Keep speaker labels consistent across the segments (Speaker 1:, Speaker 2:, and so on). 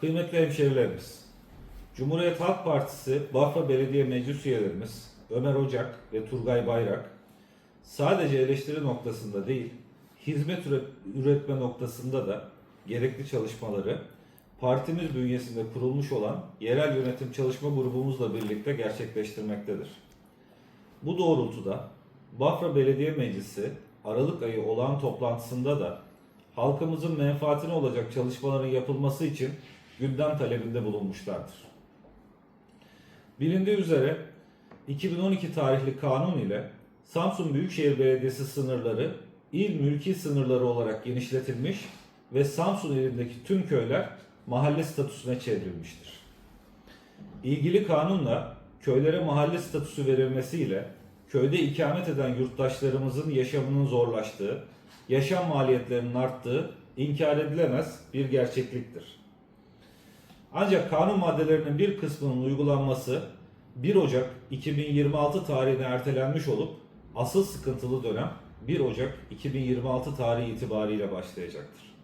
Speaker 1: Kıymetli hemşehrilerimiz, Cumhuriyet Halk Partisi Bafra Belediye Meclis üyelerimiz Ömer Ocak ve Turgay Bayrak sadece eleştiri noktasında değil, hizmet üret- üretme noktasında da gerekli çalışmaları partimiz bünyesinde kurulmuş olan yerel yönetim çalışma grubumuzla birlikte gerçekleştirmektedir. Bu doğrultuda Bafra Belediye Meclisi Aralık ayı olağan toplantısında da halkımızın menfaatine olacak çalışmaların yapılması için gündem talebinde bulunmuşlardır. Bilindiği üzere 2012 tarihli kanun ile Samsun Büyükşehir Belediyesi sınırları il mülki sınırları olarak genişletilmiş ve Samsun ilindeki tüm köyler mahalle statüsüne çevrilmiştir. İlgili kanunla köylere mahalle statüsü verilmesiyle köyde ikamet eden yurttaşlarımızın yaşamının zorlaştığı, yaşam maliyetlerinin arttığı inkar edilemez bir gerçekliktir. Ancak kanun maddelerinin bir kısmının uygulanması 1 Ocak 2026 tarihine ertelenmiş olup asıl sıkıntılı dönem 1 Ocak 2026 tarihi itibariyle başlayacaktır.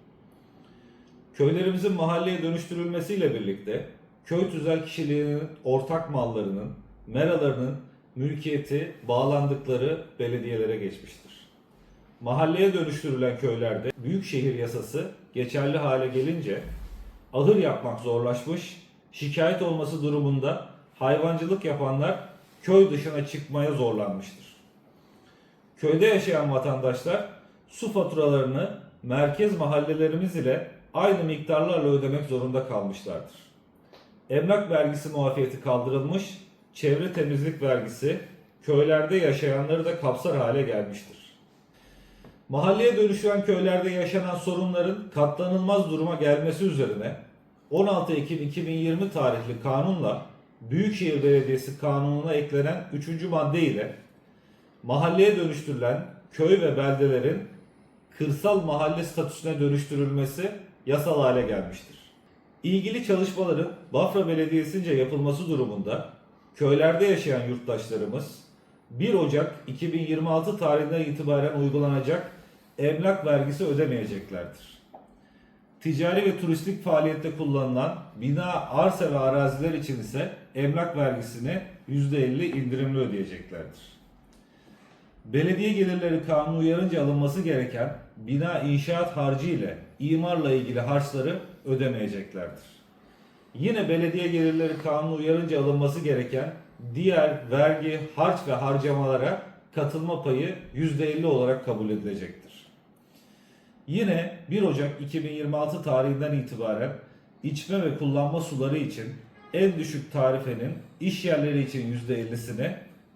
Speaker 1: Köylerimizin mahalleye dönüştürülmesiyle birlikte köy tüzel kişiliğinin ortak mallarının, meralarının mülkiyeti bağlandıkları belediyelere geçmiştir. Mahalleye dönüştürülen köylerde büyükşehir yasası geçerli hale gelince ahır yapmak zorlaşmış, şikayet olması durumunda hayvancılık yapanlar köy dışına çıkmaya zorlanmıştır. Köyde yaşayan vatandaşlar su faturalarını merkez mahallelerimiz ile aynı miktarlarla ödemek zorunda kalmışlardır. Emlak vergisi muafiyeti kaldırılmış, çevre temizlik vergisi köylerde yaşayanları da kapsar hale gelmiştir. Mahalleye dönüşen köylerde yaşanan sorunların katlanılmaz duruma gelmesi üzerine 16 Ekim 2020 tarihli kanunla Büyükşehir Belediyesi Kanunu'na eklenen 3. madde ile mahalleye dönüştürülen köy ve beldelerin kırsal mahalle statüsüne dönüştürülmesi yasal hale gelmiştir. İlgili çalışmaların Bafra Belediyesi'nce yapılması durumunda köylerde yaşayan yurttaşlarımız 1 Ocak 2026 tarihinden itibaren uygulanacak emlak vergisi ödemeyeceklerdir. Ticari ve turistik faaliyette kullanılan bina, arsa ve araziler için ise emlak vergisini %50 indirimli ödeyeceklerdir. Belediye gelirleri kanunu uyarınca alınması gereken bina inşaat harcı ile imarla ilgili harçları ödemeyeceklerdir. Yine belediye gelirleri kanunu uyarınca alınması gereken diğer vergi, harç ve harcamalara katılma payı %50 olarak kabul edilecektir. Yine 1 Ocak 2026 tarihinden itibaren içme ve kullanma suları için en düşük tarifenin iş yerleri için %50'sini,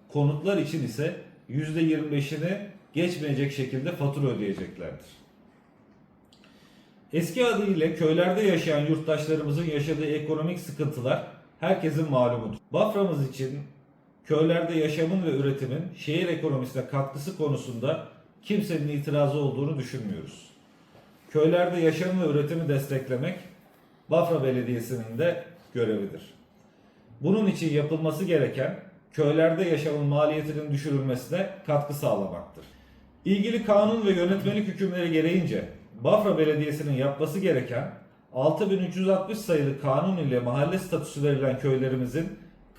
Speaker 1: konutlar için ise %25'ini geçmeyecek şekilde fatura ödeyeceklerdir. Eski adıyla köylerde yaşayan yurttaşlarımızın yaşadığı ekonomik sıkıntılar herkesin malumudur. Bafra'mız için köylerde yaşamın ve üretimin şehir ekonomisine katkısı konusunda kimsenin itirazı olduğunu düşünmüyoruz. Köylerde yaşamı ve üretimi desteklemek Bafra Belediyesi'nin de görevidir. Bunun için yapılması gereken köylerde yaşamın maliyetinin düşürülmesine katkı sağlamaktır. İlgili kanun ve yönetmelik hükümleri gereğince Bafra Belediyesi'nin yapması gereken 6360 sayılı kanun ile mahalle statüsü verilen köylerimizin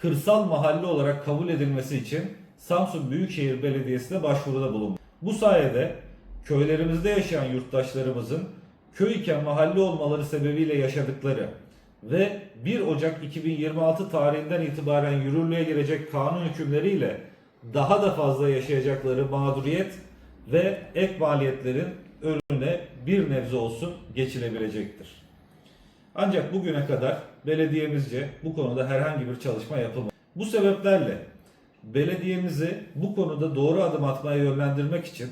Speaker 1: kırsal mahalle olarak kabul edilmesi için Samsun Büyükşehir Belediyesi'ne başvuruda bulundu. Bu sayede köylerimizde yaşayan yurttaşlarımızın köy iken mahalle olmaları sebebiyle yaşadıkları ve 1 Ocak 2026 tarihinden itibaren yürürlüğe girecek kanun hükümleriyle daha da fazla yaşayacakları mağduriyet ve ek maliyetlerin önüne bir nebze olsun geçilebilecektir. Ancak bugüne kadar belediyemizce bu konuda herhangi bir çalışma yapılmadı. Bu sebeplerle belediyemizi bu konuda doğru adım atmaya yönlendirmek için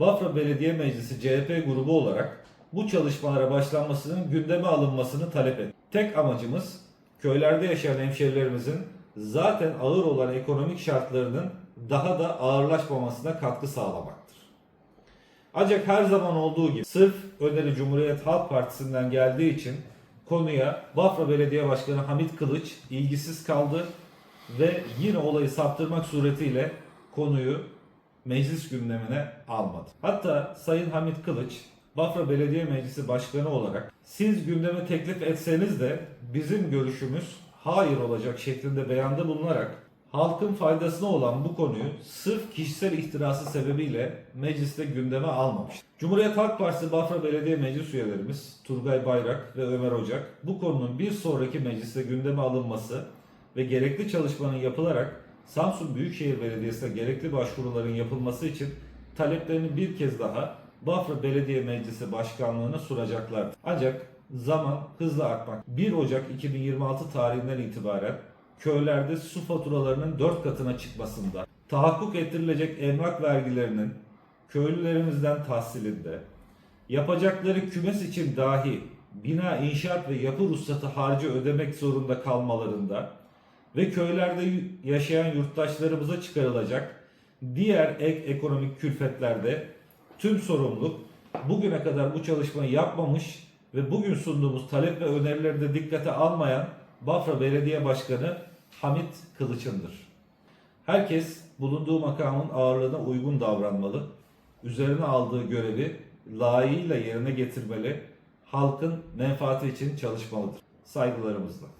Speaker 1: Bafra Belediye Meclisi CHP grubu olarak bu çalışmalara başlanmasının gündeme alınmasını talep ettik. Tek amacımız köylerde yaşayan hemşerilerimizin zaten ağır olan ekonomik şartlarının daha da ağırlaşmamasına katkı sağlamaktır. Ancak her zaman olduğu gibi sırf öneri Cumhuriyet Halk Partisi'nden geldiği için konuya Bafra Belediye Başkanı Hamit Kılıç ilgisiz kaldı ve yine olayı saptırmak suretiyle konuyu meclis gündemine almadı. Hatta Sayın Hamit Kılıç Bafra Belediye Meclisi Başkanı olarak siz gündeme teklif etseniz de bizim görüşümüz hayır olacak şeklinde beyanda bulunarak halkın faydasına olan bu konuyu sırf kişisel ihtirası sebebiyle mecliste gündeme almamış. Cumhuriyet Halk Partisi Bafra Belediye Meclis üyelerimiz Turgay Bayrak ve Ömer Ocak bu konunun bir sonraki mecliste gündeme alınması ve gerekli çalışmanın yapılarak Samsun Büyükşehir Belediyesi'ne gerekli başvuruların yapılması için taleplerini bir kez daha Bafra Belediye Meclisi Başkanlığı'na sunacaklar. Ancak zaman hızla akmak. 1 Ocak 2026 tarihinden itibaren köylerde su faturalarının 4 katına çıkmasında, tahakkuk ettirilecek emlak vergilerinin köylülerimizden tahsilinde, yapacakları kümes için dahi bina inşaat ve yapı ruhsatı harcı ödemek zorunda kalmalarında ve köylerde yaşayan yurttaşlarımıza çıkarılacak diğer ek ekonomik külfetlerde tüm sorumluluk bugüne kadar bu çalışmayı yapmamış ve bugün sunduğumuz talep ve önerileri de dikkate almayan Bafra Belediye Başkanı Hamit Kılıç'ındır. Herkes bulunduğu makamın ağırlığına uygun davranmalı, üzerine aldığı görevi layığıyla yerine getirmeli, halkın menfaati için çalışmalıdır. Saygılarımızla.